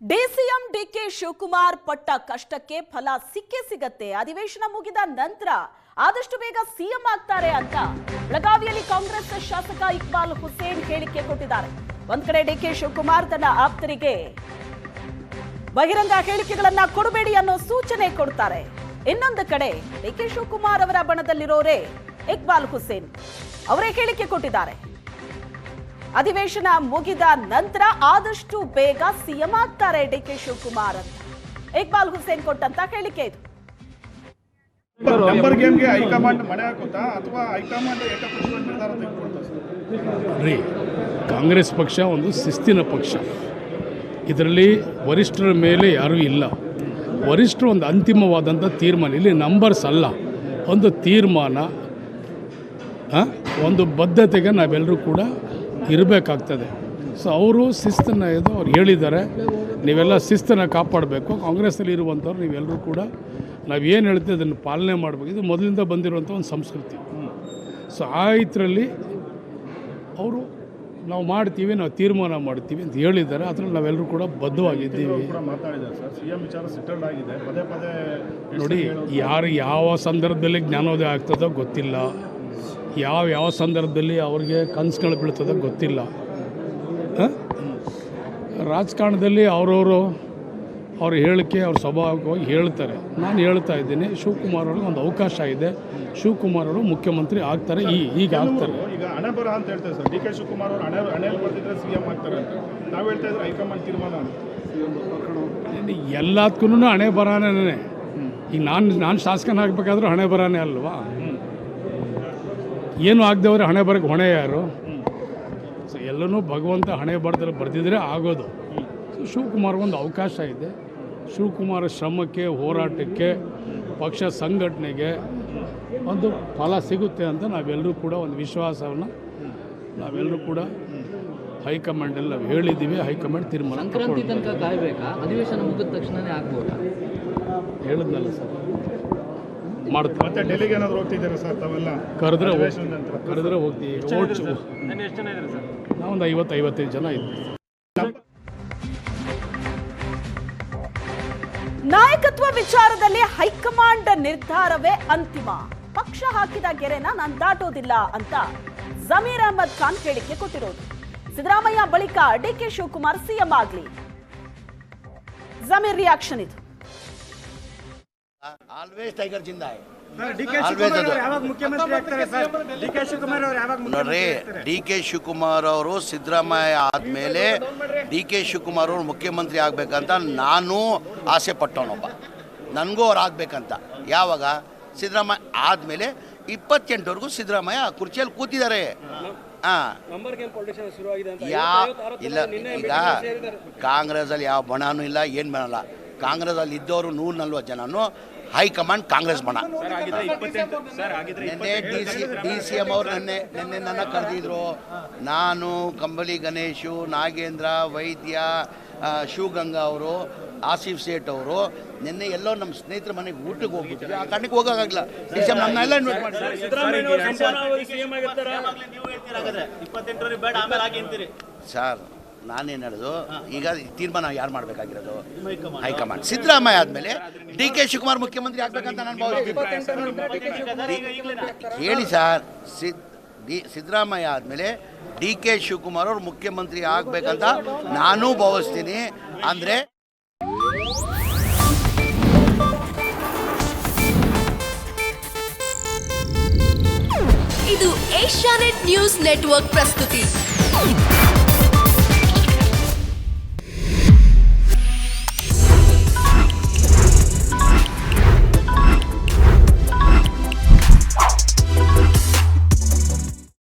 DCM DK Shivakumar ಪಟ್ಟ ಕಷ್ಟಕ್ಕೆ ಫಲ ಸಿಕ್ಕೇ ಸಿಗತ್ತೆ. ಅಧಿವೇಶನ ಮುಗಿದ ನಂತರ ಆದಷ್ಟು ಬೇಗ ಸಿಎಂ ಆಗ್ತಾರೆ ಅಂತ ಬೆಳಗಾವಿಯಲ್ಲಿ ಕಾಂಗ್ರೆಸ್ ಶಾಸಕ ಇಕ್ಬಾಲ್ ಹುಸೇನ್ ಹೇಳಿಕೆ ಕೊಟ್ಟಿದ್ದಾರೆ. ಒಂದ್ ಕಡೆ ಡಿಕೆ ಶಿವಕುಮಾರ್ ತನ್ನ ಆಪ್ತರಿಗೆ ಬಹಿರಂಗ ಹೇಳಿಕೆಗಳನ್ನ ಕೊಡಬೇಡಿ ಅನ್ನೋ ಸೂಚನೆ ಕೊಡ್ತಾರೆ. ಇನ್ನೊಂದು ಕಡೆ ಡಿಕೆ ಶಿವಕುಮಾರ್ ಅವರ ಬಣದಲ್ಲಿರೋರೇ ಇಕ್ಬಾಲ್ ಹುಸೇನ್ ಅವರೇ ಹೇಳಿಕೆ ಕೊಟ್ಟಿದ್ದಾರೆ. ಅಧಿವೇಶನ ಮುಗಿದ ನಂತರ ಆದಷ್ಟು ಬೇಗ ಸಿಎಂ ಆಗ್ತಾರೆ ಡಿಕೆ ಶಿವಕುಮಾರ್ ಅಂತ. ಇಕ್ಬಾಲ್ ಹುಸೇನ್ ಕೊಟ್ಟಂತ ಹೇಳಿಕೆ ಇದು. ನಂಬರ್ ಗೇಮ್ಗೆ ಹೈಕಮಾಂಡ್ ಮಣೆ ಹಾಕುತ್ತಾ ಅಥವಾ ಹೈಕಮಾಂಡ್ ಏಕಪಕ್ಷೀಯ ನಿರ್ಧಾರ ತೆಗೆದುಕೊಳ್ತಾ ಸರ್? ರೀ ಕಾಂಗ್ರೆಸ್ ಪಕ್ಷ ಒಂದು ಶಿಸ್ತಿನ ಪಕ್ಷ. ಇದರಲ್ಲಿ ವರಿಷ್ಠರ ಮೇಲೆ ಯಾರೂ ಇಲ್ಲ. ವರಿಷ್ಠರು ಒಂದು ಅಂತಿಮವಾದಂಥ ತೀರ್ಮಾನ. ಇಲ್ಲಿ ನಂಬರ್ಸ್ ಅಲ್ಲ. ಒಂದು ತೀರ್ಮಾನ ಒಂದು ಬದ್ಧತೆಗೆ ನಾವೆಲ್ಲರೂ ಕೂಡ ಇರಬೇಕಾಗ್ತದೆ. ಸೊ ಅವರು ಶಿಸ್ತನ್ನು ಇದು ಅವ್ರು ಹೇಳಿದ್ದಾರೆ ನೀವೆಲ್ಲ ಶಿಸ್ತನ್ನು ಕಾಪಾಡಬೇಕು. ಕಾಂಗ್ರೆಸ್ಸಲ್ಲಿ ಇರುವಂಥವ್ರು ನೀವೆಲ್ಲರೂ ಕೂಡ ನಾವು ಏನು ಹೇಳ್ತೀವಿ ಅದನ್ನು ಪಾಲನೆ ಮಾಡಬೇಕು. ಇದು ಮೊದಲಿಂದ ಬಂದಿರುವಂಥ ಒಂದು ಸಂಸ್ಕೃತಿ. ಸೊ ಆ ಇದರಲ್ಲಿ ಅವರು ನಾವು ಮಾಡ್ತೀವಿ ನಾವು ತೀರ್ಮಾನ ಮಾಡ್ತೀವಿ ಅಂತ ಹೇಳಿದ್ದಾರೆ. ಅದರಲ್ಲಿ ನಾವೆಲ್ಲರೂ ಕೂಡ ಬದ್ಧವಾಗಿದ್ದೀವಿ. ಕೂಡ ಮಾತಾಡಿದ್ದಾರೆ ಸರ್. ಸಿಎಂ ವಿಚಾರ ಸೆಟಲ್ಡ್ ಆಗಿದೆ. ಪದೇ ಪದೇ ನೋಡಿ ಯಾರು ಯಾವ ಸಂದರ್ಭದಲ್ಲಿ ಜ್ಞಾನೋದಯ ಆಗ್ತದೋ ಗೊತ್ತಿಲ್ಲ. ಯಾವ ಯಾವ ಸಂದರ್ಭದಲ್ಲಿ ಅವ್ರಿಗೆ ಕನಸುಗಳು ಬೀಳ್ತದೆ ಗೊತ್ತಿಲ್ಲ? ರಾಜಕಾರಣದಲ್ಲಿ ಅವರವರು ಅವ್ರ ಹೇಳಿಕೆ ಅವ್ರ ಸ್ವಭಾವವಾಗಿ ಹೇಳ್ತಾರೆ. ನಾನು ಹೇಳ್ತಾ ಇದ್ದೀನಿ ಶಿವಕುಮಾರ್ ಅವ್ರಿಗೆ ಒಂದು ಅವಕಾಶ ಇದೆ. ಶಿವಕುಮಾರ್ ಅವರು ಮುಖ್ಯಮಂತ್ರಿ ಆಗ್ತಾರೆ ಈ ಈಗ ಆಗ್ತಾರೆ. ಈಗ ಹಣೆ ಬರ ಅಂತ ಹೇಳ್ತಾರೆ ಸರ್. ಡಿ ಕೆ ಶಿವಕುಮಾರ್ ಅವರು ಹಣೆ ಹಣೆಯಲ್ಲಿ ಬರ್ತಿದ್ರೆ ಸಿಎಂ ಆಗ್ತಾರೆ ಅಂತ. ನಾವು ಹೇಳ್ತಾ ಇದ್ರೆ ಹೈಕಮಾಂಡ್ ತೀರ್ಮಾನ ಎಲ್ಲದಕ್ಕೂ ಹಣೆ ಬರಾನೇ ಈಗ ನಾನು ನಾನು ಶಾಸಕನ ಆಗಬೇಕಾದ್ರೂ ಹಣೆ ಬರಾನೇ ಅಲ್ವಾ? ಏನು ಆಗದವ್ರೆ ಹಣೆ ಬರಕ್ಕೆ ಹೊಣೆ ಯಾರು? ಸೊ ಎಲ್ಲನೂ ಭಗವಂತ ಹಣೆ ಬರದಲ್ಲಿ ಬರೆದಿದ್ರೆ ಆಗೋದು. ಶಿವಕುಮಾರ್ ಒಂದು ಅವಕಾಶ ಇದೆ. ಶಿವಕುಮಾರ ಶ್ರಮಕ್ಕೆ ಹೋರಾಟಕ್ಕೆ ಪಕ್ಷ ಸಂಘಟನೆಗೆ ಒಂದು ಫಲ ಸಿಗುತ್ತೆ ಅಂತ ನಾವೆಲ್ಲರೂ ಕೂಡ ಒಂದು ವಿಶ್ವಾಸವನ್ನು ನಾವೆಲ್ಲರೂ ಕೂಡ ಹೈಕಮಾಂಡಲ್ಲಿ ನಾವು ಹೇಳಿದ್ದೀವಿ. ಹೈಕಮಾಂಡ್ ತೀರ್ಮಾನ ಸಂಕ್ರಾಂತಿ ತಗೊಳ್ತಾರೆ. ತನಕ ಕಾಯ್ಬೇಕಾ? ಅಧಿವೇಶನ ಮುಗಿದ ತಕ್ಷಣನೇ ಆಗ್ಬೋದಾ? ಹೇಳಿದ್ನಲ್ಲ ಸರ್. ಮಾಡ್ತಾರೆ ಮತ್ತೆ ಡೆಲ್ಲಿಗೆ ಏನಾದ್ರು ಹೋಗ್ತಿದ್ದೀರಾ ಸರ್ ತಾವೆಲ್ಲ? ಕರೆದ್ರೆ ಹೋಗ್ತೀವಿ. ನಾವೊಂದು ಐವತ್ತು ಐವತ್ತೈದು ಜನ ಇದ್ದೀವಿ. ನಾಯಕತ್ವ ವಿಚಾರದಲ್ಲಿ ಹೈಕಮಾಂಡ್ ನಿರ್ಧಾರವೇ ಅಂತಿಮ. ಪಕ್ಷ ಹಾಕಿದ ಗೆರೆನ ನಾನು ದಾಟೋದಿಲ್ಲ ಅಂತ ಜಮೀರ್ ಅಹಮದ್ ಖಾನ್ ಹೇಳಿಕೆ ಕೊಟ್ಟಿರೋದು. ಸಿದ್ದರಾಮಯ್ಯ ಬಳಿಕ ಡಿಕೆ ಶಿವಕುಮಾರ್ ಸಿಎಂ ಆಗ್ಲಿ. ಜಮೀರ್ ರಿಯಾಕ್ಷನ್ ಇದು. ಆಲ್ವೇಸ್ ಟೈಗರ್ ಜಿಂದ ನೋಡ್ರಿ ಮುಖ್ಯಮಂತ್ರಿ ಆಗ್ತಾರೆ? ಡಿ ಕೆ ಶಿವಕುಮಾರ್ ಅವರು ಸಿದ್ದರಾಮಯ್ಯ ಆದಮೇಲೆ ಡಿ ಕೆ ಶಿವಕುಮಾರ್ ಅವರು ಮುಖ್ಯಮಂತ್ರಿ ಆಗಬೇಕಂತ ನಾನು ಆಸೆ ಪಟ್ಟವನೊಬ್ಬ. ನನಗೂ ಅವ್ರು ಆಗ್ಬೇಕಂತ. ಯಾವಾಗ? ಸಿದ್ದರಾಮಯ್ಯ ಆದಮೇಲೆ ಇಪ್ಪತ್ತೆಂಟವರೆಗೂ ಸಿದ್ದರಾಮಯ್ಯ ಆ ಕುರ್ಚಿಯಲ್ಲಿ ಕೂತಿದ್ದಾರೆ. ಹಾಂ. ಯಾ ಇಲ್ಲ ಈಗ ಕಾಂಗ್ರೆಸ್ಸಲ್ಲಿ ಯಾವ ಬಣನೂ ಇಲ್ಲ ಏನು ಬಣಲ್ಲ ಕಾಂಗ್ರೆಸ್ಸಲ್ಲಿ ಇದ್ದವರು ನೂರ ನಲ್ವತ್ತು ಜನನು ಹೈಕಮಾಂಡ್ ಕಾಂಗ್ರೆಸ್ ಬಣ ನಿನ್ನೆ D C D C M ಅವರು ನಿನ್ನೆ ನಿನ್ನೆ ನನ್ನ ಕರೆದಿದ್ರು ನಾನು ಕಂಬಳಿ ಗಣೇಶು ನಾಗೇಂದ್ರ ವೈದ್ಯ ಶಿವಗಂಗಾ ಅವರು ಆಸಿಫ್ ಸೇಠ್ ಅವರು ನಿನ್ನೆ ಎಲ್ಲೋ ನಮ್ಮ ಸ್ನೇಹಿತರ ಮನೆಗೆ ಊಟಕ್ಕೆ ಹೋಗ್ಬಿಟ್ಟು ಆ ಕಾರಣಕ್ಕೆ ಹೋಗೋಕ್ಕಾಗಲ್ಲ ಡಿ ಸಿ ಎಂ ನಮ್ಮನ್ನೆಲ್ಲ ಇನ್ವೈಟ್ ಮಾಡಿದ್ದಾರೆ ಸರ್ ನಾನೇನು ಹೇಳೋದು ಈಗ ಈ ತೀರ್ಮಾನ ಯಾರು ಮಾಡಬೇಕಾಗಿರೋದು? ಹೈಕಮಾಂಡ್. ಸಿದ್ದರಾಮಯ್ಯ ಆದಮೇಲೆ ಡಿ ಕೆ ಶಿವಕುಮಾರ್ ಮುಖ್ಯಮಂತ್ರಿ ಆಗ್ಬೇಕಂತ ನಾನು ಭಾವಿಸ್ತೀನಿ. ಹೇಳಿ ಸರ್ ಸಿದ್ ಡಿ ಸಿದ್ದರಾಮಯ್ಯ ಆದಮೇಲೆ ಡಿ ಕೆ ಶಿವಕುಮಾರ್ ಅವರು ಮುಖ್ಯಮಂತ್ರಿ ಆಗಬೇಕಂತ ನಾನು ಭಾವಿಸ್ತೀನಿ. ಅಂದರೆ ಇದು ಏಷ್ಯಾನೆಟ್ ನ್ಯೂಸ್ ನೆಟ್ವರ್ಕ್ ಪ್ರಸ್ತುತಿ.